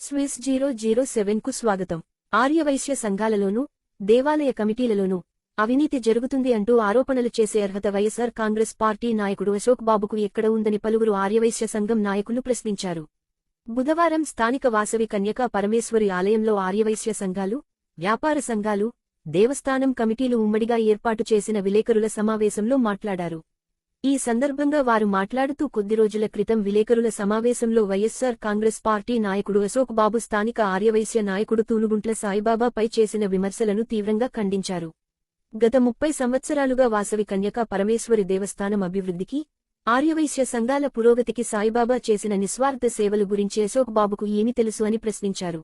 Swiss zero zero సెవెన్కు స్వాగతం. ఆర్యవైశ్య సంఘాలలోనూ దేవాలయ కమిటీలలోనూ అవినీతి జరుగుతుంది అంటూ ఆరోపణలు చేసే అర్హత వైఎస్సార్ కాంగ్రెస్ పార్టీ నాయకుడు అశోక్ బాబుకు ఎక్కడ ఉందని పలువురు ఆర్యవైశ్య సంఘం నాయకులు ప్రశ్నించారు. బుధవారం స్థానిక వాసవి కన్యకా పరమేశ్వరి ఆలయంలో ఆర్యవైశ్య సంఘాలు వ్యాపార సంఘాలు దేవస్థానం కమిటీలు ఉమ్మడిగా ఏర్పాటు చేసిన విలేకరుల సమావేశంలో మాట్లాడారు. ఈ సందర్భంగా వారు మాట్లాడుతూ కొద్ది రోజుల క్రితం విలేకరుల సమావేశంలో వైఎస్సార్ కాంగ్రెస్ పార్టీ నాయకుడు అశోక్ బాబు స్థానిక ఆర్యవైశ్య నాయకుడు తూనుగుంట్ల సాయిబాబాపై చేసిన విమర్శలను తీవ్రంగా ఖండించారు. గత ముప్పై సంవత్సరాలుగా వాసవి కన్యకా పరమేశ్వరి దేవస్థానం అభివృద్ధికి ఆర్యవైశ్య సంఘాల పురోగతికి సాయిబాబా చేసిన నిస్వార్థ సేవలు గురించి అశోక్ బాబుకు ఏమి తెలుసు అని ప్రశ్నించారు.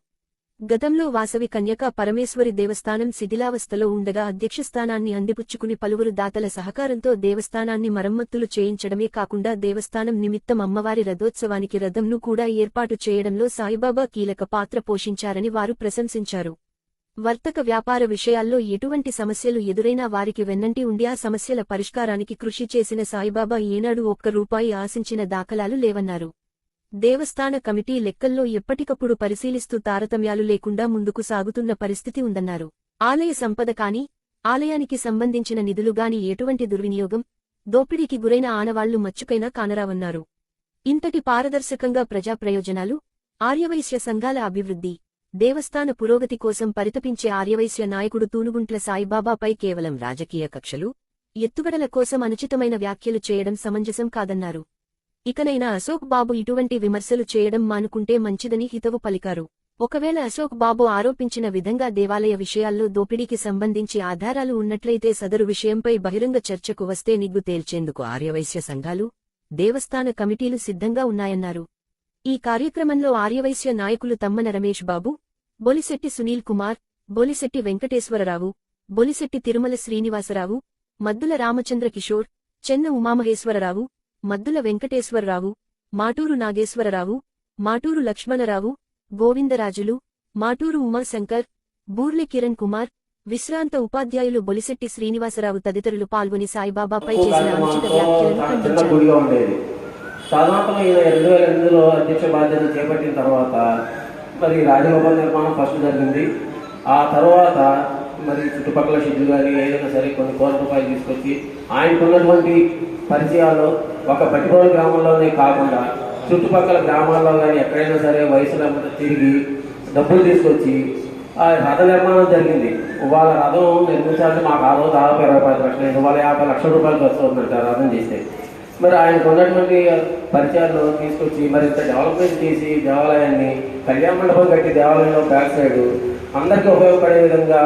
గతంలో వాసవి కన్యక పరమేశ్వరి దేవస్థానం శిథిలావస్థలో ఉండగా అధ్యక్షస్థానాన్ని అందిపుచ్చుకుని పలువురు దాతల సహకారంతో దేవస్థానాన్ని మరమ్మతులు చేయించడమే కాకుండా దేవస్థానం నిమిత్తం అమ్మవారి రథోత్సవానికి రథంను కూడా ఏర్పాటు చేయడంలో సాయిబాబా కీలక పాత్ర పోషించారని వారు ప్రశంసించారు. వర్తక వ్యాపార విషయాల్లో ఎటువంటి సమస్యలు ఎదురైనా వారికి వెన్నంటి ఉండి ఆ సమస్యల పరిష్కారానికి కృషి చేసిన సాయిబాబా ఏనాడు ఒక్క రూపాయి ఆశించిన దాఖలాలు లేవన్నారు. దేవస్థాన కమిటీ లెక్కల్లో ఎప్పటికప్పుడు పరిశీలిస్తూ తారతమ్యాలు లేకుండా ముందుకు సాగుతున్న పరిస్థితి ఉందన్నారు. ఆలయ సంపద కాని ఆలయానికి సంబంధించిన నిధులుగాని ఎటువంటి దుర్వినియోగం దోపిడీకి గురైన ఆనవాళ్ళు మచ్చుకైనా కానరావన్నారు. ఇంతటి పారదర్శకంగా ప్రజా ప్రయోజనాలు ఆర్యవైశ్య సంఘాల అభివృద్ధి దేవస్థాన పురోగతి కోసం పరితపించే ఆర్యవైశ్య నాయకుడు తూనుగుంట్ల సాయిబాబాపై కేవలం రాజకీయ కక్షలు ఎత్తుగడల కోసం అనుచితమైన వ్యాఖ్యలు చేయడం సమంజసం కాదన్నారు. ఇకనైనా అశోక్ బాబు ఇటువంటి విమర్శలు చేయడం మానుకుంటే మంచిదని హితవు పలికారు. ఒకవేళ అశోక్ బాబు ఆరోపించిన విధంగా దేవాలయ విషయాల్లో దోపిడీకి సంబంధించి ఆధారాలు ఉన్నట్లయితే సదరు విషయంపై బహిరంగ చర్చకు వస్తే నిగ్గు తేల్చేందుకు ఆర్యవైశ్య సంఘాలు దేవస్థాన కమిటీలు సిద్ధంగా ఉన్నాయన్నారు. ఈ కార్యక్రమంలో ఆర్యవైశ్య నాయకులు తమ్మన రమేష్ బాబు బొలిశెట్టి సునీల్ కుమార్ బొలిశెట్టి వెంకటేశ్వరరావు బొలిశెట్టి తిరుమల శ్రీనివాసరావు మద్దుల రామచంద్ర కిషోర్ చెన్న ఉమామహేశ్వరరావు మద్దుల వెంకటేశ్వరరావు మాటూరు నాగేశ్వరరావు మాటూరు లక్ష్మణరావు గోవిందరాజులు మాటూరు ఉమాశంకర్ బూర్లె కిరణ్ కుమార్ విశ్రాంత ఉపాధ్యాయులు బొలిశెట్టి శ్రీనివాసరావు తదితరులు పాల్గొని సాయిబాబాపై చేసిన అనుచిత వ్యాఖ్యలను చిన్న ఖండించారు. గుడిగా ఉండేది. సాధారణంగా ఈయన రెండు వేల ఎనిమిదిలో అధ్యక్ష బాధ్యత చేపట్టిన తర్వాత మరి రాజగోపాల్ నిర్మాణం ఫస్ట్ జరిగింది. ఆ తర్వాత మరి చుట్టుపక్కల షెడ్లు కానీ ఏదైనా సరే కొన్ని కోట్ల రూపాయలు తీసుకొచ్చి ఆయనకున్నటువంటి పరిచయాలు ఒక పట్టిపోల గ్రామంలోనే కాకుండా చుట్టుపక్కల గ్రామాల్లో కానీ ఎక్కడైనా సరే వయసులో తిరిగి డబ్బులు తీసుకొచ్చి ఆ రథ నిర్మాణం జరిగింది. వాళ్ళ రథం నిర్మించాలంటే మాకు ఆ రోజు దాదాపు ఇరవై పది లక్షలు ఇవాళ వాళ్ళ యాభై లక్షల రూపాయలు ఖర్చు అవుతుందంట రథం చేస్తే. మరి ఆయనకు ఉన్నటువంటి పరిచయాలు తీసుకొచ్చి మరి ఇంత డెవలప్మెంట్ చేసి దేవాలయాన్ని కళ్యాణ మండపం కట్టి దేవాలయంలో బ్యాక్ సైడ్ అందరికీ ఉపయోగపడే విధంగా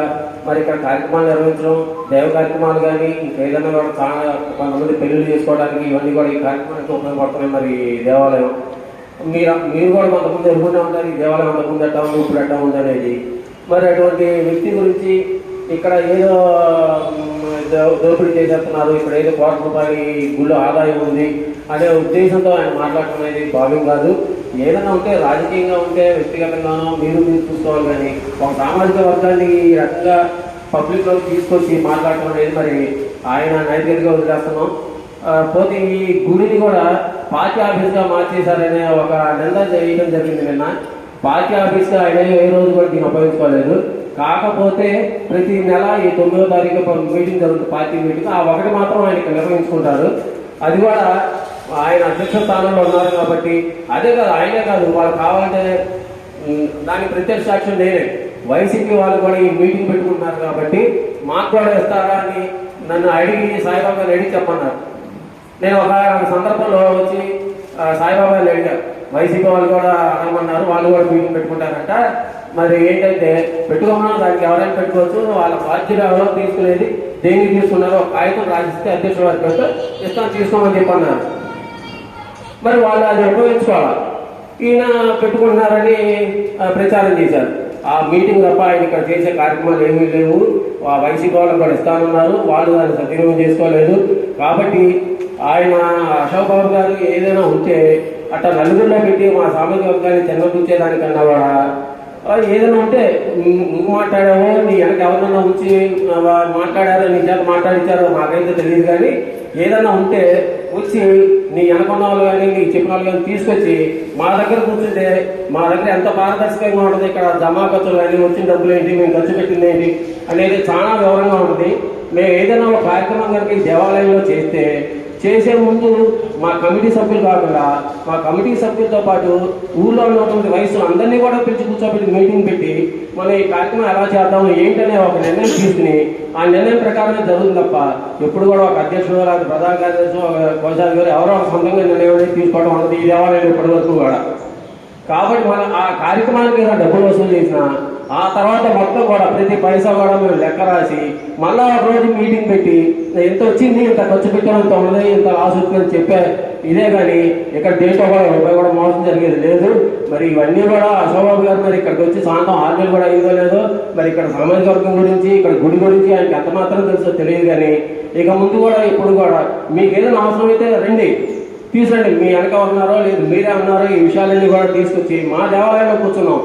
మరి ఇక్కడ కార్యక్రమాలు నిర్వహించడం దేవ కార్యక్రమాలు కానీ ఇంకా ఏదైనా కూడా చాలా కొంతమంది పెళ్ళిళ్ళు చేసుకోవడానికి ఇవన్నీ కూడా ఈ కార్యక్రమానికి ఉపయోగపడుతున్నాయి మరి దేవాలయం. మీరు మీరు కూడా కొంతమంది ఎదుర్కొనే ఉంటారు ఈ దేవాలయం అంతకుముందు ఎట్టా ఉంది ఇప్పుడు ఎట్టా ఉంది అనేది. మరి అటువంటి వ్యక్తి గురించి ఇక్కడ ఏదో దోపిడీ చేసేస్తున్నారు. ఇక్కడ ఏదో కోట్ల రూపాయలు ఈ గుళ్ళు ఆదాయం ఉంది అనే ఉద్దేశంతో ఆయన మాట్లాడటం అనేది భావ్యం కాదు. ఏదైనా ఉంటే రాజకీయంగా ఉంటే వ్యక్తిగతంగానో మీరు మీరు చూసుకోవాలి కానీ ఒక సామాజిక వర్గాన్ని ఈ రకంగా పబ్లిక్లో తీసుకొచ్చి మాట్లాడటం అనేది మరి ఆయన నైతికంగా వదిలేస్తున్నాం. పోతే ఈ గుడిని కూడా పార్టీ ఆఫీస్గా మార్చేశారనే ఒక నింద చేయడం జరిగింది నిన్న. పార్టీ ఆఫీస్గా ఆయన ఏ రోజు కూడా దీన్ని ఉపయోగించుకోలేదు. కాకపోతే ప్రతి నెల ఈ తొమ్మిదో తారీఖు మీటింగ్ జరుగుతుంది పార్టీ మీటింగ్. ఆ ఒకటి మాత్రం ఆయన నిర్వహించుకుంటారు. అది కూడా ఆయన అధ్యక్ష స్థానంలో ఉన్నారు కాబట్టి అదే కాదు ఆయనే కాదు వాళ్ళు కావాలంటే దానికి ప్రత్యక్ష సాక్ష్యం నేనే. వైసీపీ వాళ్ళు కూడా ఈ మీటింగ్ పెట్టుకుంటున్నారు కాబట్టి మాకు కూడా ఇస్తారా అని నన్ను అడిగి సాయిబాబా అడిగి చెప్పన్నారు. నేను ఒక సందర్భంలో వచ్చి సాయిబాబాని సాయిబాబా వైసీపీ వాళ్ళు కూడా అడగమన్నారు వాళ్ళు కూడా మీటింగ్ పెట్టుకుంటారంట. మరి ఏంటంటే పెట్టుకోమన్నారు దానికి ఎవరైనా పెట్టుకోవచ్చు వాళ్ళ బాధ్యత ఎవరో తీసుకునేది దేనికి తీసుకున్నారో ఆయన కాగితం రాసిస్తే అధ్యక్షుల వారికి పెడితే ఇస్తాను తీసుకోమని చెప్పన్నారు. మరి వాళ్ళు అది ఉపయోగించుకోవాలి. ఈయన పెట్టుకుంటున్నారని ప్రచారం చేశారు. ఆ మీటింగ్ తప్ప ఆయన ఇక్కడ చేసే కార్యక్రమాలు ఏమీ లేవు. ఆ వైసీపీ వాళ్ళు కూడా ఇస్తానన్నారు. వాళ్ళు దాన్ని సద్వినియోగం చేసుకోలేదు. కాబట్టి ఆయన అశోక్ బాబు గారు ఏదైనా ఉంటే అట్లా నలుగురిలో పెట్టి మా సామాజిక వర్గాన్ని తెల్లబుచ్చేదానికన్నా కూడా ఏదైనా ఉంటే నువ్వు మాట్లాడావో? నీ వెనక ఎవరన్నా ఉంచి మాట్లాడారో? నీ చేత మాట్లాడించారో మాకైతే తెలియదు కానీ ఏదన్నా ఉంటే వచ్చి నీ వెనకొన్న వాళ్ళు కానీ నీకు చెప్పిన వాళ్ళు కానీ తీసుకొచ్చి మా దగ్గర కూర్చుంటే మా దగ్గర ఎంత పారదర్శకంగా ఉంటుంది? ఇక్కడ జమా ఖర్చులు కానీ వచ్చిన డబ్బులు ఏంటి? మేము ఖర్చు పెట్టింది ఏంటి? అనేది చాలా వివరంగా ఉంటుంది. మేము ఏదైనా ఒక కార్యక్రమం కనుక దేవాలయంలో చేస్తే చేసే ముందు మా కమిటీ సభ్యులు కాకుండా మా కమిటీ సభ్యులతో పాటు ఊళ్ళో ఉన్నటువంటి వయసు అందరినీ కూడా పిలిచి కూర్చోబెట్టి మీటింగ్ పెట్టి మనం ఈ కార్యక్రమం ఎలా చేద్దాం ఏంటనే ఒక నిర్ణయం తీసుకుని ఆ నిర్ణయం ప్రకారమే జరుగుతుంది తప్ప ఎప్పుడు కూడా ఒక అధ్యక్షుడు లేదా ప్రధాన కార్యదర్శి ఒక కోశాధికారి ఎవరో సొంతంగా నిర్ణయం అనేది తీసుకోవడం అన్నది ఈ దేవాలయం ఇప్పటి వరకు కూడా. కాబట్టి మనం ఆ కార్యక్రమానికి ఏదైనా డబ్బులు వసూలు చేసినా ఆ తర్వాత మొత్తం కూడా ప్రతి పైసా కూడా మేము లెక్క రాసి మళ్ళా ఒక రోజు మీటింగ్ పెట్టి ఎంత వచ్చింది? ఇంత ఖర్చు పెట్టాం ఇంత ఉన్నది? ఇంత లాస్ వచ్చిందని చెప్పే ఇదే కానీ ఇక్కడ దేంట్లో కూడా రూపాయి కూడా మోసం జరిగేది లేదు. మరి ఇవన్నీ కూడా అశోబాబు గారు మరి ఇక్కడికి వచ్చి సాయంత్రం ఆరు కూడా అయ్యేదో లేదో మరి ఇక్కడ సామాజిక వర్గం గురించి ఇక్కడ గుడి గురించి ఆయనకి ఎంత మాత్రం తెలుసో తెలియదు కానీ ఇక ముందు కూడా ఇప్పుడు కూడా మీకు ఏదైనా అవసరం అయితే రండి. తీసురండి మీ వెనక ఉన్నారో లేదు మీరే ఉన్నారో ఈ విషయాలన్నీ కూడా తీసుకొచ్చి మా దేవాలయంలో కూర్చున్నాం.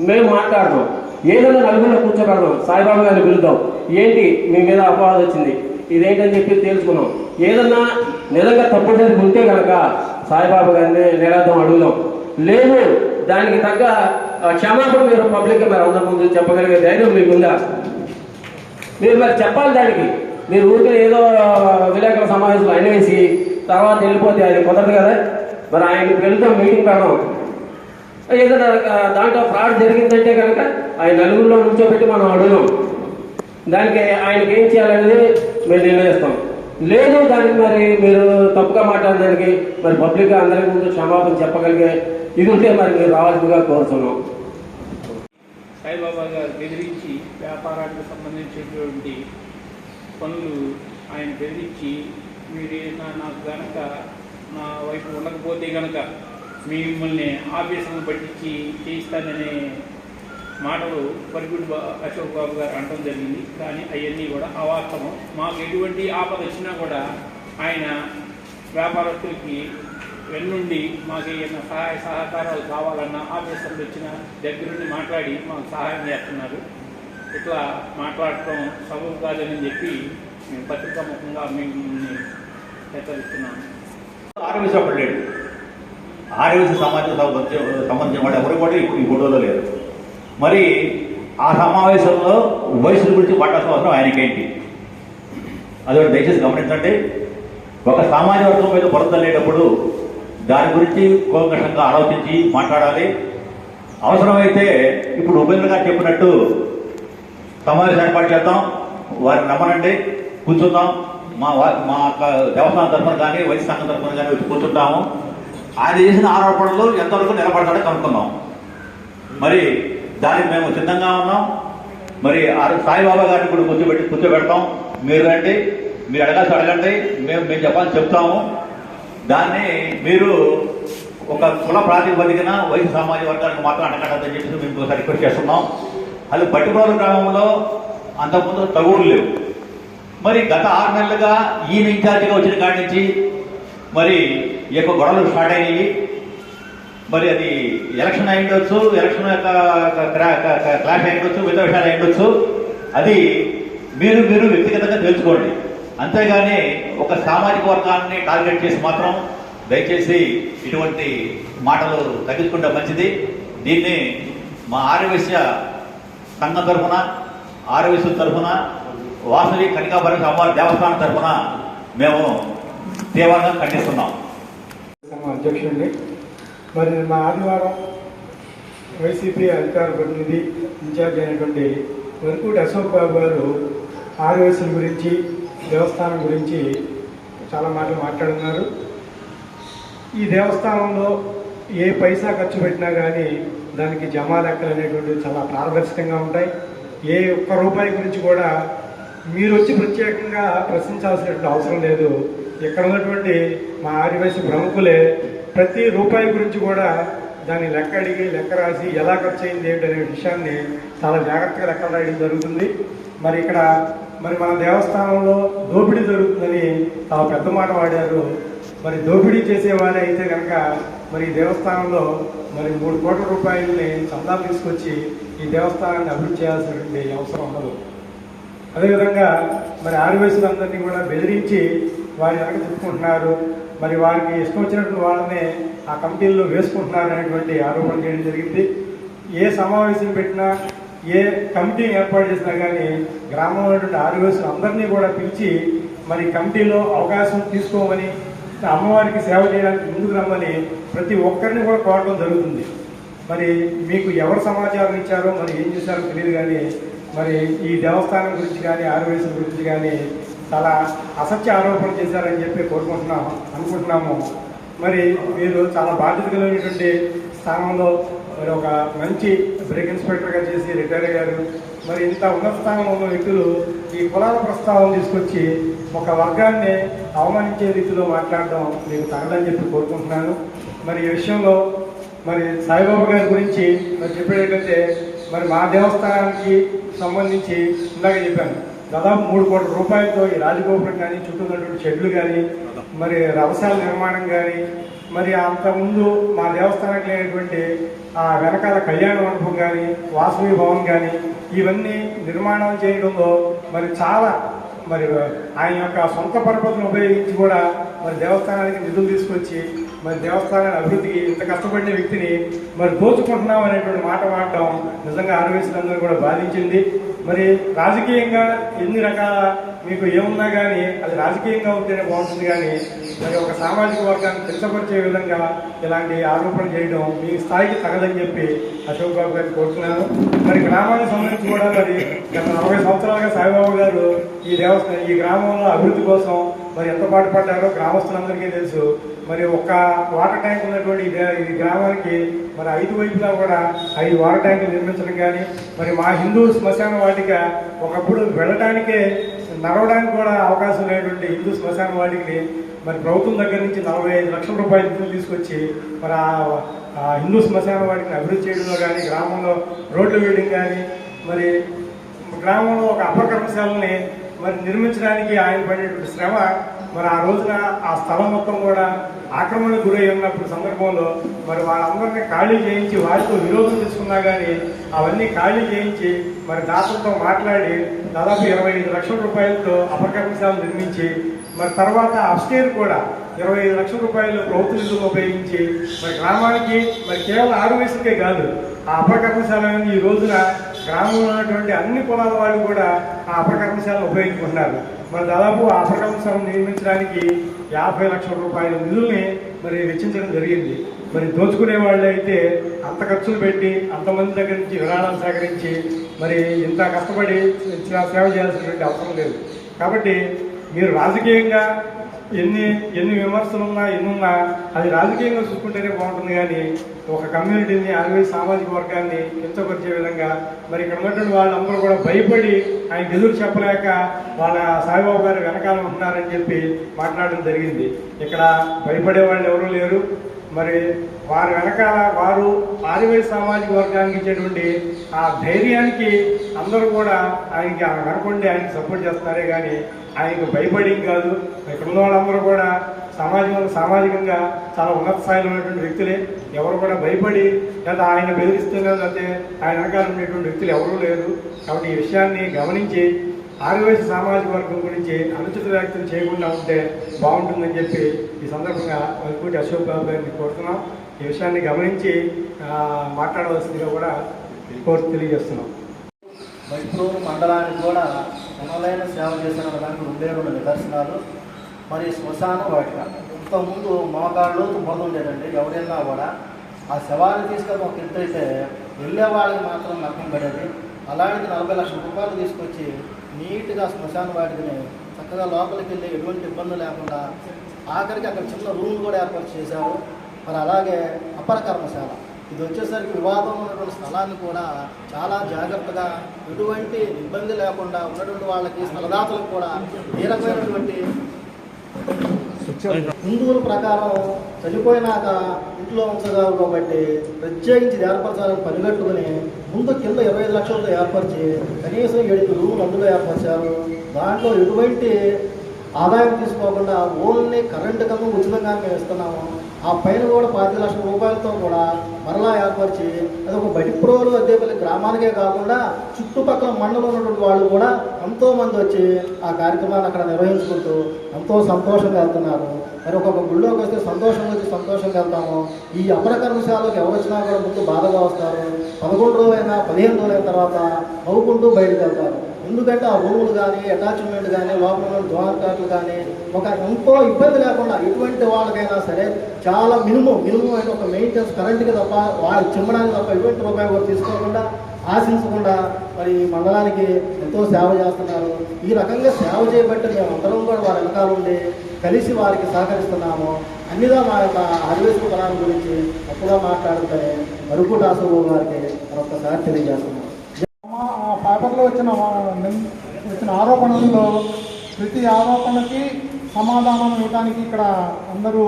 మేము మాట్లాడదాం. ఏదైనా నలుగురిలో కూర్చోబెడదాం సాయిబాబా గారిని పిలుద్దాం. ఏంటి మీ మీద అపవాదం వచ్చింది? ఇదేంటని చెప్పి తెలుసుకున్నాం. ఏదన్నా నిజంగా తప్పు చేసి ఉంటే కనుక సాయిబాబా గారిని నిరాదం అడుగుదాం. లేదు దానికి తగ్గ క్షమాపణ మీరు పబ్లిక్ మీరు అందరి ముందు చెప్పగలిగే ధైర్యం మీకుందా? మీరు మరి చెప్పాలి దానికి. మీరు ఊరికే ఏదో విలేకరుల సమావేశంలో ఆయన వేసి తర్వాత వెళ్ళిపోతే అది కుదరదు కదా? మరి ఆయనకి వెళ్తాం మీటింగ్ పెడదాం. ఏదైనా దాంట్లో ఫ్రాడ్ జరిగిందంటే కనుక ఆయన నలుగురిలో నుంచోబెట్టి మనం అడుగుదాం. దానికి ఆయనకి ఏం చేయాలనేది మేము నిర్ణయిస్తాం. లేదు దానికి మరి మీరు తప్పుగా మాట్లాడడానికి మరి పబ్లిక్గా అందరి ముందు క్షమాపణ చెప్పగలిగే ఇది ఉంటే మరి మీరు రావాల్సిందిగా కోరుతున్నాం. సాయిబాబా గారు బెదిరించి వ్యాపారానికి సంబంధించినటువంటి పనులు ఆయన బెదిరించి మీరు నాకు గనక నా వైపు ఉండకపోతే గనక మిమ్మల్ని ఆఫీసులను పట్టించి చేయిస్తాననే మాటలు పరిగుడి అశోక్ బాబు గారు అనడం జరిగింది. కానీ అవన్నీ కూడా అవాస్తవం. మాకు ఎటువంటి ఆపద వచ్చినా కూడా ఆయన వ్యాపారస్తులకి వెన్నుండి మాకు ఏమైనా సహాయ సహకారాలు కావాలన్నా ఆఫీసర్లు వచ్చిన దగ్గరుండి మాట్లాడి మాకు సహాయం చేస్తున్నారు. ఇట్లా మాట్లాడటం సబబు కాదని చెప్పి మేము పత్రికా ముఖంగా మిమ్మల్ని హెచ్చరిస్తున్నాము ఆరోగ్య అప్పుడు లేడు సమాజం సంబంధించిన వాళ్ళు ఎవరు కూడా ఇప్పుడు ఈ ఫోటోలో లేరు. మరి ఆ సమావేశంలో వయసుల గురించి పట్టాల్సిన అవసరం ఆయనకేంటి? అదొకటి దయచేసి గమనించండి. ఒక సామాజిక వర్గం మీద బురదలేటప్పుడు దాని గురించి కోకషంగా ఆలోచించి మాట్లాడాలి. అవసరమైతే ఇప్పుడు ఉపేంద్ర గారు చెప్పినట్టు సమావేశం ఏర్పాటు చేద్దాం. వారిని నమ్మనండి. కూర్చుందాం. మా మా యొక్క దేవస్థానం తరఫున కానీ వైద్య సంఘం తరఫున కానీ వచ్చి కూర్చుంటాము. ఆయన చేసిన ఆరోపణలు ఎంతవరకు నిలబడతాడో కనుక్కున్నాం మరి దానికి మేము సిద్ధంగా ఉన్నాం. మరి ఆ సాయిబాబా గారిని కూడా కూర్చోబెట్టి కూర్చోబెడతాం మీరు రండి. మీరు అడగాల్సి అడగండి. మేము మేము చెప్పాలని చెప్తాము. దాన్ని మీరు ఒక కుల ప్రాతిపదికన వైద్య సామాజిక వర్గానికి మాత్రం అడగండి చెప్పి మేము ఒకసారి రిక్వెస్ట్ చేస్తున్నాం. అది పట్టిప్రోలు గ్రామంలో అంతకుముందు తగుడు లేవు. మరి గత ఆరు నెలలుగా ఈయన ఇన్ఛార్జిగా వచ్చిన కాడి నుంచి మరి ఈ యొక్క గొడవలు స్టార్ట్ అయినాయి. మరి అది ఎలక్షన్ అయి ఉండొచ్చు ఎలక్షన్ యొక్క క్లాష్ అయి ఉండొచ్చు మిగతా విషయాలు అయి ఉండొచ్చు అది మీరు మీరు వ్యక్తిగతంగా తెలుసుకోండి. అంతేగాని ఒక సామాజిక వర్గాన్ని టార్గెట్ చేసి మాత్రం దయచేసి ఇటువంటి మాటలు తగ్గించుకుంటే మంచిది. దీన్ని మా ఆరోగ్య సంఘం తరఫున ఆరోగ్య తరఫున వాసవి కనికాభరణ అమ్మవారి దేవస్థానం తరఫున మేము తీవ్రంగా ఖండిస్తున్నాం. అధ్యక్షుడిని. మరి మా ఆదివారం వైసీపీ అధికార ప్రతినిధి ఇన్ఛార్జ్ అయినటువంటి వరకూటి అశోక్ బాబు గారు ఆర్యవైశ్యుల గురించి దేవస్థానం గురించి చాలా మాటలు మాట్లాడున్నారు ఈ దేవస్థానంలో ఏ పైసా ఖర్చు పెట్టినా కానీ దానికి జమా లెక్కలు అనేటువంటివి చాలా పారదర్శకంగా ఉంటాయి. ఏ ఒక్క రూపాయి గురించి కూడా మీరు వచ్చి ప్రత్యేకంగా ప్రశ్నించాల్సినటువంటి అవసరం లేదు. ఇక్కడ ఉన్నటువంటి మా ఆదివాసీ ప్రముఖులే ప్రతి రూపాయి గురించి కూడా దాన్ని లెక్క అడిగి లెక్క రాసి ఎలా ఖర్చు అయింది ఏంటి అనే విషయాన్ని చాలా జాగ్రత్తగా లెక్క రాయడం జరుగుతుంది. మరి ఇక్కడ మరి మన దేవస్థానంలో దోపిడీ జరుగుతుందని చాలా పెద్ద మాట వాడారు. మరి దోపిడీ చేసేవారే అయితే కనుక మరి ఈ దేవస్థానంలో మరి మూడు కోట్ల రూపాయలని చందా తీసుకొచ్చి ఈ దేవస్థానాన్ని అభివృద్ధి చేయాల్సినటువంటి అవసరం ఉండదు. అదేవిధంగా మరి ఆదివాసులందరినీ కూడా బెదిరించి వారి వెనక తిప్పుకుంటున్నారు. మరి వారికి ఇష్టం వచ్చినటువంటి వాళ్ళని ఆ కమిటీల్లో వేసుకుంటున్నారు అనేటువంటి ఆరోపణ చేయడం జరిగింది. ఏ సమావేశం పెట్టినా ఏ కమిటీని ఏర్పాటు చేసినా కానీ గ్రామంలో ఉన్నటువంటి ఆదివాసులు అందరినీ కూడా పిలిచి మరి కమిటీలో అవకాశం తీసుకోమని అమ్మవారికి సేవ చేయడానికి ముందుకు రమ్మని ప్రతి ఒక్కరిని కూడా కోరడం జరుగుతుంది. మరి మీకు ఎవరు సమాచారం ఇచ్చారో మరి ఏం చేశారో తెలియదు కానీ మరి ఈ దేవస్థానం గురించి కానీ ఆదివాసుల గురించి కానీ చాలా అసత్య ఆరోపణలు చేశారని చెప్పి కోరుకుంటున్నాం అనుకుంటున్నాము. మరి మీరు చాలా బాధ్యత కలిగినటువంటి స్థానంలో మరి ఒక మంచి బ్రేక్ ఇన్స్పెక్టర్గా చేసి రిటైర్ అయ్యారు. మరి ఇంత ఉన్నత స్థానంలో ఉన్న వ్యక్తులు ఈ కులాల ప్రస్తావన తీసుకొచ్చి ఒక వర్గాన్ని అవమానించే రీతిలో మాట్లాడడం మీకు తగదని చెప్పి కోరుకుంటున్నాను. మరి ఈ విషయంలో మరి సాయిబాబా గారి గురించి మరి చెప్పేటంటే మరి మా దేవస్థానానికి సంబంధించి ఇందాక చెప్పాను. దాదాపు మూడు కోట్ల రూపాయలతో ఈ రాజగోపురం కానీ చుట్టూ ఉన్నటువంటి షెడ్లు కానీ మరి రవసాల నిర్మాణం కానీ మరి అంతకుముందు మా దేవస్థానానికి లేనటువంటి ఆ వెనకాల కళ్యాణ మండపం కానీ వాసవి భవన్ కానీ ఇవన్నీ నిర్మాణం చేయడంలో మరి చాలా మరి ఆయన యొక్క సొంత పరపతిని ఉపయోగించి కూడా మరి దేవస్థానానికి నిధులు తీసుకొచ్చి మరి దేవస్థానాన్ని అభివృద్ధికి ఇంత కష్టపడిన వ్యక్తిని మరి దోచుకుంటున్నాం అనేటువంటి మాట వాడడం నిజంగా ఆర్వేసులందరూ కూడా బాధించింది. మరి రాజకీయంగా ఎన్ని రకాల మీకు ఏమున్నా కానీ అది రాజకీయంగా ఉంటేనే బాగుంటుంది కానీ మరి ఒక సామాజిక వర్గాన్ని కించపరిచే విధంగా ఇలాంటి ఆరోపణ చేయడం మీ స్థాయికి తగదని చెప్పి అశోక్ బాబు గారిని కోరుతున్నాను. మరి గ్రామానికి సంబంధించి కూడా మరి గత నలభై సంవత్సరాలుగా సాయిబాబు గారు ఈ దేవస్థానం ఈ గ్రామంలో అభివృద్ధి కోసం మరి ఎంత పాటుపడ్డారో గ్రామస్తులందరికీ తెలుసు. మరి ఒక వాటర్ ట్యాంక్ ఉన్నటువంటి ఈ గ్రామానికి మరి ఐదు వైపులా కూడా ఐదు వాటర్ ట్యాంకులు నిర్మించడం కానీ మరి మా హిందూ శ్మశాన వాటిక ఒకప్పుడు వెళ్ళడానికే నడవడానికి కూడా అవకాశం లేనటువంటి హిందూ శ్మశాన వాటికి మరి ప్రభుత్వం దగ్గర నుంచి నలభై ఐదు లక్షల రూపాయలు నిధులు తీసుకొచ్చి మరి ఆ హిందూ శ్మశాన వాటిని అభివృద్ధి చేయడంలో కానీ గ్రామంలో రోడ్లు వేయడం కానీ మరి గ్రామంలో ఒక అపకర్మశాలని మరి నిర్మించడానికి ఆయన పడినటువంటి శ్రమ మరి ఆ రోజున ఆ స్థలం మొత్తం కూడా ఆక్రమణకు గురై ఉన్నప్పుడు సందర్భంలో మరి వాళ్ళందరినీ ఖాళీ చేయించి వారితో విరోధం తీసుకున్నా కానీ అవన్నీ ఖాళీ చేయించి మరి దాతలతో మాట్లాడి దాదాపు ఇరవై ఐదు లక్షల రూపాయలతో అపకర్మశాలు నిర్మించి మరి తర్వాత అప్స్టేర్ కూడా ఇరవై ఐదు లక్షల రూపాయలు ప్రభుత్వ నిధులు ఉపయోగించి మరి గ్రామానికి మరి కేవలం ఆరు వయసుకే కాదు ఆ అపకర్మశాల ఈ రోజున గ్రామంలో ఉన్నటువంటి అన్ని కులాల వాళ్ళు కూడా ఆ అపకర్మశాలను ఉపయోగించుకుంటున్నారు. మరి దాదాపు ఆ అపకర్మశాలను నిర్మించడానికి యాభై లక్షల రూపాయల నిధుల్ని మరి వెచ్చించడం జరిగింది. మరి దోచుకునే వాళ్ళు అయితే అంత ఖర్చులు పెట్టి అంతమంది దగ్గర నుంచి విరాళాలు సేకరించి మరి ఇంత కష్టపడి సేవ చేయాల్సినటువంటి అవసరం లేదు. కాబట్టి మీరు రాజకీయంగా ఎన్ని ఎన్ని విమర్శలు ఉన్నా ఎన్ని ఉన్నా అది రాజకీయంగా చూసుకుంటేనే బాగుంటుంది కానీ ఒక కమ్యూనిటీని అరవై సామాజిక వర్గాన్ని కించపరిచే విధంగా మరి ఇక్కడ ఉన్నటువంటి వాళ్ళందరూ కూడా భయపడి ఆయన ఎదురు చెప్పలేక వాళ్ళ సాయిబాబు గారు వెనకాల ఉంటున్నారని చెప్పి మాట్లాడడం జరిగింది. ఇక్కడ భయపడే వాళ్ళు ఎవరూ లేరు. మరి వారి వెనకాల వారు ఆదివాసీ సామాజిక వర్గానికి ఇచ్చేటువంటి ఆ ధైర్యానికి అందరూ కూడా ఆయనకి అనుకోండి వెనకుండి ఆయనకి సపోర్ట్ చేస్తున్నారే కానీ ఆయనకు భయపడి కాదు. ఇక్కడ ఉన్న వాళ్ళందరూ కూడా సామాజిక సామాజికంగా చాలా ఉన్నత స్థాయిలో ఉన్నటువంటి వ్యక్తులే. ఎవరు కూడా భయపడి లేదా ఆయన బెదిరిస్తున్నారు లేకపోతే ఆయన వెనకాల ఉండేటువంటి వ్యక్తులు ఎవరూ లేరు. కాబట్టి ఈ విషయాన్ని గమనించి ఆదివాసీ సామాజిక వర్గం గురించి అనుచిత వ్యాఖ్యలు చేయకుండా ఉంటే బాగుంటుందని చెప్పి ఈ సందర్భంగా వైపు అశోక్ బాబు గారిని కోరుతున్నాం. ఈ విషయాన్ని గమనించి మాట్లాడవలసిందిగా కూడా కోర్టు తెలియజేస్తున్నాం. మైసూరు మండలానికి కూడా ఎనలైన సేవ చేసిన దానికి రెండే రెండు నిదర్శనాలు మరి శ్మశాన వాటిక. ఇంతకుముందు మోకాళ్ళు బురద ఉండేదండి ఎవరైనా కూడా ఆ శవాన్ని తీసుకొని ఒక ఇంత అయితే వెళ్ళే వాళ్ళకి మాత్రం నమ్మకం పడేది. అలాంటిది నలభై లక్షల రూపాయలు తీసుకొచ్చి నీట్గా శ్మశాన వాటికని చక్కగా లోపలికి వెళ్ళి ఎటువంటి ఇబ్బంది లేకుండా ఆఖరికి అక్కడ చిన్న రూమ్ కూడా ఏర్పాటు చేశారు. మరి అలాగే అపర కర్మశాల. ఇది వచ్చేసరికి వివాదం ఉన్నటువంటి స్థలాన్ని కూడా చాలా జాగ్రత్తగా ఎటువంటి ఇబ్బంది లేకుండా ఉన్నటువంటి వాళ్ళకి స్థలదాతలకు కూడా ఏ రకమైనటువంటి హిందువుల ప్రకారం చనిపోయినాక ఇంట్లో ఉంచగలరు కాబట్టి ప్రత్యేకించి ఏర్పరచాలని పనిగట్టుకుని ముందు కింద ఇరవై ఐదు లక్షలతో ఏర్పరిచి కనీసం ఏడు రూములు అందులో ఏర్పరిచారు. దాంట్లో ఎటువంటి ఆదాయం తీసుకోకుండా ఓన్లీ కరెంటు కన్నా ఉచితంగా మేము ఇస్తున్నాము. ఆ పైన కూడా పాతి లక్షల రూపాయలతో కూడా మరలా ఏర్పరిచి అది ఒక బటిప్రోలు అద్దెపల్లి గ్రామానికే కాకుండా చుట్టుపక్కల మండలం ఉన్నటువంటి వాళ్ళు కూడా ఎంతోమంది వచ్చి ఆ కార్యక్రమాన్ని అక్కడ నిర్వహించుకుంటూ ఎంతో సంతోషంగా వెళ్తున్నారు. మరి ఒక్కొక్క గుళ్ళోకి వస్తే సంతోషంగా వచ్చి సంతోషంగా వెళ్తాము. ఈ అపరకర్మశాలకు ఎవరు వచ్చినా కూడా ముందు బాధగా వస్తారు. పదకొండు రోజులైనా పదిహేను రోజులైన తర్వాత నవ్వుకుంటూ బయటకు వెళ్తారు. ఎందుకంటే ఆ రూములు కానీ అటాచ్మెంట్ కానీ లోపల ఉన్న కానీ ఒక ఎంతో ఇబ్బంది లేకుండా ఎటువంటి వాళ్ళకైనా సరే చాలా మినిమం మినిమం అంటే ఒక మెయింటెనెన్స్ కరెంట్కి తప్ప వారు చిమ్మడానికి తప్ప ఎటువంటి రూపాయలు కూడా తీసుకోకుండా ఆశించకుండా మరి ఈ మండలానికి ఎంతో సేవ చేస్తున్నారు. ఈ రకంగా సేవ చేయబట్టి మేము అందరం కూడా వారి వెనకాల ఉండి కలిసి వారికి సహకరిస్తున్నాము. అన్నిగా మా యొక్క ఆదివేశ గురించి తప్పుగా మాట్లాడుతానే మరుపు దాసు గారికి మరొకసారి తెలియజేస్తున్నాము పేపర్లో వచ్చిన వచ్చిన ఆరోపణల్లో ప్రతి ఆరోపణకి సమాధానం ఇవ్వడానికి ఇక్కడ అందరూ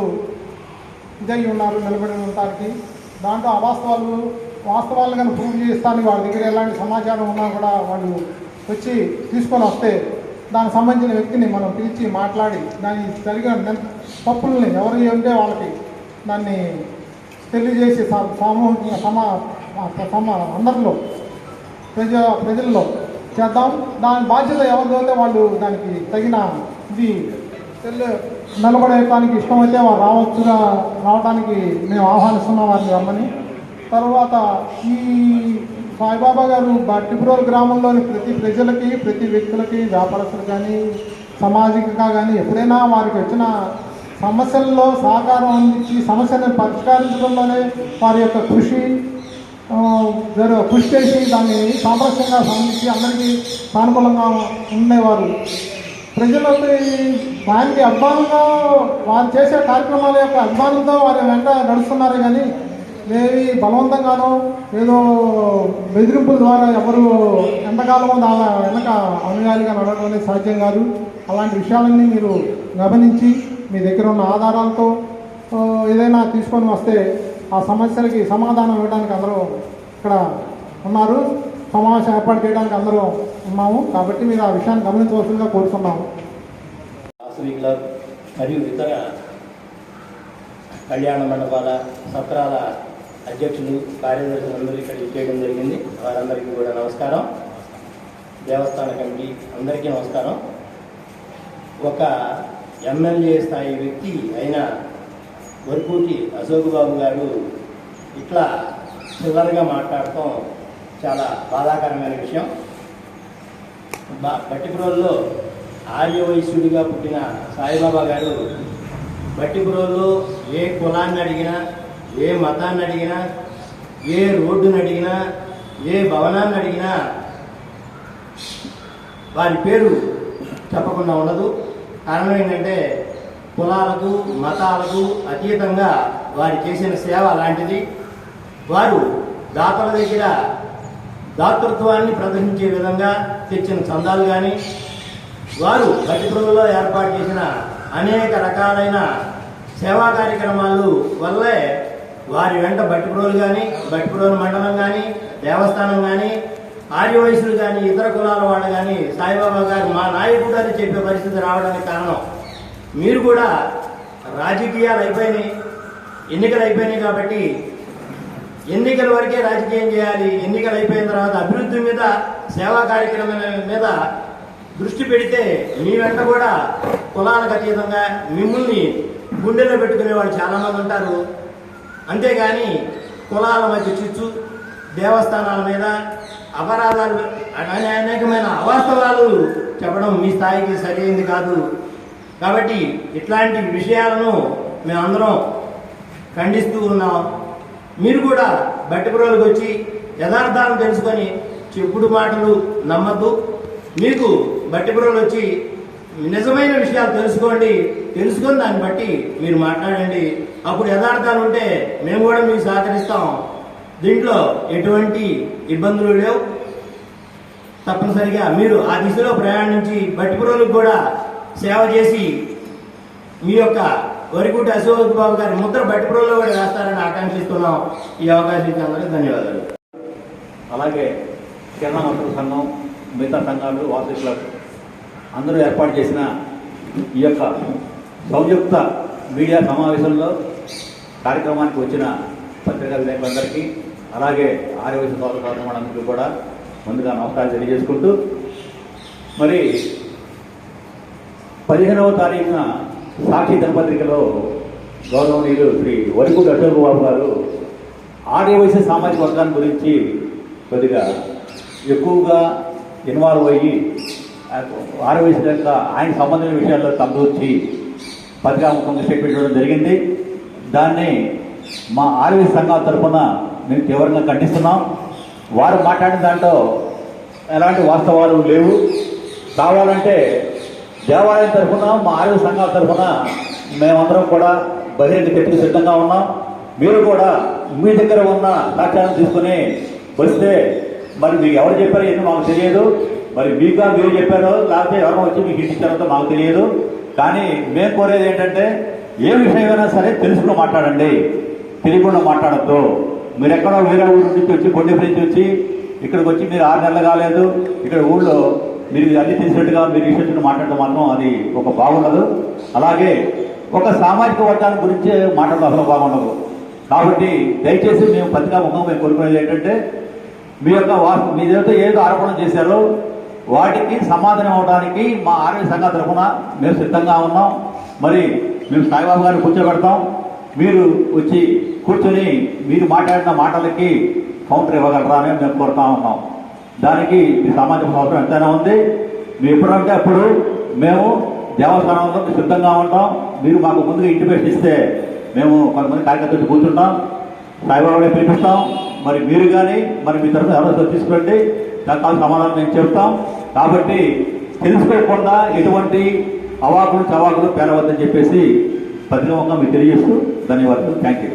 ఇదై ఉన్నారు నిలబడి ఉండటానికి. దాంట్లో అవాస్తవాలు వాస్తవాలు కానీ ప్రూవ్ చేస్తానికి వాళ్ళ దగ్గర ఎలాంటి సమాచారం ఉన్నా కూడా వాళ్ళు వచ్చి తీసుకొని వస్తే దానికి సంబంధించిన వ్యక్తిని మనం పిలిచి మాట్లాడి దాని జరిగిన తప్పుల్ని ఎవరు ఉంటే వాళ్ళకి దాన్ని తెలియజేసి సా- సమా అందరిలో ప్రజ ప్రజల్లో చేద్దాం. దాని బాధ్యత ఎవరిదో అయితే వాళ్ళు దానికి తగిన ఇది నిలబడేయటానికి ఇష్టం ఇష్టమైతే వారు రావచ్చుగా రావడానికి మేము ఆహ్వానిస్తున్నాం వారిని రమ్మని. తర్వాత ఈ సాయిబాబా గారు బట్టిపురోలు గ్రామంలోని ప్రతి ప్రజలకి ప్రతి వ్యక్తులకి వ్యాపారస్తులు కానీ సామాజికంగా కానీ ఎప్పుడైనా వారికి వచ్చిన సమస్యల్లో సహకారం అందించి సమస్యలను పరిష్కరించడంలోనే వారి యొక్క కృషి ఆ, కృషి చేసి దాన్ని సామరస్యంగా సాధించి అందరికీ సానుకూలంగా ఉండేవారు. ప్రజలకి దానికి అభిమానంగా వారు చేసే కార్యక్రమాల యొక్క అభిమానంతో వారి వెంట నడుస్తున్నారు కానీ ఏవి బలవంతంగానో ఏదో బెదిరింపుల ద్వారా ఎవరు ఎంతకాలమో దాని వెనక అనుయాయులుగా నడవడం అనేది సాధ్యం కాదు. అలాంటి విషయాలన్నీ మీరు గమనించి మీ దగ్గర ఉన్న ఆధారాలతో ఏదైనా తీసుకొని వస్తే ఆ సమస్యలకి సమాధానం ఇవ్వడానికి అందరూ ఇక్కడ ఉన్నారు. సమావేశం ఏర్పాటు చేయడానికి అందరూ ఉన్నాము. కాబట్టి మీరు ఆ విషయాన్ని గమనించవలసిందిగా కోరుతున్నాము. మరియు ఇతర కళ్యాణ మండపాల సత్రాల అధ్యక్షులు కార్యదర్శులందరూ ఇక్కడ చేయడం జరిగింది. వారందరికీ కూడా నమస్కారం. దేవస్థాన కమిటీ అందరికీ నమస్కారం. ఒక ఎమ్మెల్యే స్థాయి వ్యక్తి అయిన వరకుటి అశోక్ బాబు గారు ఇట్లా చివరిగా మాట్లాడటం చాలా బాధాకరమైన విషయం. బా బట్టిపురంలో ఆర్యవైశ్యుడిగా పుట్టిన సాయిబాబా గారు బట్టిపురంలో ఏ కులాన్ని అడిగినా ఏ మతాన్ని అడిగినా ఏ రోడ్డుని అడిగినా ఏ భవనాన్ని అడిగినా వారి పేరు చెప్పకుండా ఉండదు. కారణం ఏంటంటే కులాలకు మతాలకు అతీతంగా వారు చేసిన సేవ లాంటిది వారు దాతల దగ్గర దాతృత్వాన్ని ప్రదర్శించే విధంగా తెచ్చిన చందాలు కానీ వారు గట్టిపురంలో ఏర్పాటు చేసిన అనేక రకాలైన సేవా కార్యక్రమాలు వల్లే వారి వెంట బట్టిపురోలు కానీ బట్టిపురోలు మండలం కానీ దేవస్థానం కానీ ఆర్యవయసులు కానీ ఇతర కులాల వాళ్ళు కానీ సాయిబాబా గారు మా నాయకుడు అని చెప్పే పరిస్థితి రావడానికి కారణం మీరు కూడా రాజకీయాలు అయిపోయినాయి ఎన్నికలు అయిపోయినాయి కాబట్టి ఎన్నికల వరకే రాజకీయం చేయాలి. ఎన్నికలు అయిపోయిన తర్వాత అభివృద్ధి మీద సేవా కార్యక్రమాల మీద దృష్టి పెడితే మీ వెంట కూడా కులాలకు అతీతంగా మిమ్మల్ని గుండెలో పెట్టుకునే వాళ్ళు చాలామంది ఉంటారు. అంతేగాని కులాల మధ్య చిచ్చు దేవస్థానాల మీద అపరాధాలు అనే అనేకమైన అవాస్తవాలు చెప్పడం మీ స్థాయికి సరైంది కాదు. కాబట్టి ఇట్లాంటి విషయాలను మేమందరం ఖండిస్తూ ఉన్నాం. మీరు కూడా బట్టిపురోలకు వచ్చి యథార్థాలను తెలుసుకొని చెప్పుడు మాటలు నమ్మద్దు. మీకు బట్టిపురోలు వచ్చి నిజమైన విషయాలు తెలుసుకోండి. తెలుసుకొని దాన్ని బట్టి మీరు మాట్లాడండి. అప్పుడు యథార్థాలు ఉంటే మేము కూడా మీకు సహకరిస్తాం. దీంట్లో ఎటువంటి ఇబ్బందులు లేవు. తప్పనిసరిగా మీరు ఆ దిశలో ప్రయాణించి బట్టి పురోలకు కూడా సేవ చేసి మీ యొక్క వరికుటి అశోక్ బాబు గారి ముద్ర బట్టిపురంలో కూడా వేస్తారని ఆకాంక్షిస్తున్నాం. ఈ అవకాశం ఇచ్చిన అందరికీ ధన్యవాదాలు. అలాగే కిరణా మంత్రుల సంఘం మిగతా సంఘాలు వాసు క్లబ్ అందరూ ఏర్పాటు చేసిన ఈ యొక్క సంయుక్త మీడియా సమావేశంలో కార్యక్రమానికి వచ్చిన పత్రికా విలేకరులందరికీ అలాగే ఆరోగ్య సోదర సోదరులందరికీ కూడా ముందుగా నమస్కారం తెలియజేసుకుంటూ మరి పదిహేనవ తారీఖున సాక్షి దినపత్రికలో గౌరవనీయులు శ్రీ వరికూడి అశోక్ బాబు గారు ఆర్యవైశ్య సామాజిక వర్గాన్ని గురించి కొద్దిగా ఎక్కువగా ఇన్వాల్వ్ అయ్యి ఆర్యవైశ్య యొక్క ఆయన సంబంధించిన విషయాల్లో తగ్గొచ్చి పత్రికాముఖంగా స్టేట్మెంట్ ఇవ్వడం జరిగింది. దాన్ని మా ఆర్వీ సంఘాల తరఫున మేము తీవ్రంగా ఖండిస్తున్నాం. వారు మాట్లాడిన దాంట్లో ఎలాంటి వాస్తవాలు లేవు. కావాలంటే దేవాలయం తరఫున మా ఆయుధ సంఘాల తరఫున మేమందరం కూడా బహిరంగ చర్చకు సిద్ధంగా ఉన్నాం. మీరు కూడా మీ దగ్గర ఉన్న సాక్ష్యాలను తీసుకుని వస్తే మరి మీకు ఎవరు చెప్పారో ఏంటో మాకు తెలియదు. మరి మీకా మీరు చెప్పారో లేకపోతే ఎవరో వచ్చి మీకు ఇచ్చారో మాకు తెలియదు. కానీ మేము కోరేది ఏంటంటే ఏ విషయమైనా సరే తెలుసుకుని మాట్లాడండి. తెలియకుండా మాట్లాడద్దు. మీరు ఎక్కడో వేరే ఊరు నుంచి వచ్చి బొండి నుంచి వచ్చి ఇక్కడికి వచ్చి మీరు ఆరు నెలలు కాలేదు. ఇక్కడ ఊళ్ళో మీరు అన్ని తీసినట్టుగా మీరు విషయంలో మాట్లాడటం మాత్రం అది ఒక బాగుండదు. అలాగే ఒక సామాజిక వర్గాల గురించి మాట్లాడడం అసలు బాగుండదు. కాబట్టి దయచేసి మేము పత్రికా ముఖం మేము కోరుకునేది ఏంటంటే మీ యొక్క వాస్తు మీ ఏదైతే ఏదో ఆరోపణ చేశారో వాటికి సమాధానం అవడానికి మా ఆరోగ్య సంఘ తరఫున మేము సిద్ధంగా ఉన్నాం. మరి మేము సాయిబాబు గారిని కూర్చోబెడతాం. మీరు వచ్చి కూర్చొని మీరు మాట్లాడిన మాటలకి కౌంటర్ ఇవ్వగలరా అని మేము కోరుతా ఉన్నాం. దానికి మీ సామాజిక అవసరం ఎంతైనా ఉంది. మీరు ఎప్పుడంటే అప్పుడు మేము దేవస్థానంలో సిద్ధంగా ఉంటాం. మీరు మాకు ముందుగా ఇంటిమేషన్ ఇస్తే మేము కొంతమంది కార్యకర్తలు కూర్చుంటాం. సాయిబాబాని పిలిపిస్తాం. మరి మీరు కానీ మరి మీ తరఫున ఎవరైనా తీసుకురండి. దానికి సమాధానం మేము చెప్తాం. కాబట్టి తెలుసుకోకుండా ఎటువంటి అవాకులు చవాకులు పేరవద్దని చెప్పేసి పత్రికంగా మీకు తెలియజేస్తూ ధన్యవాదాలు. Thank you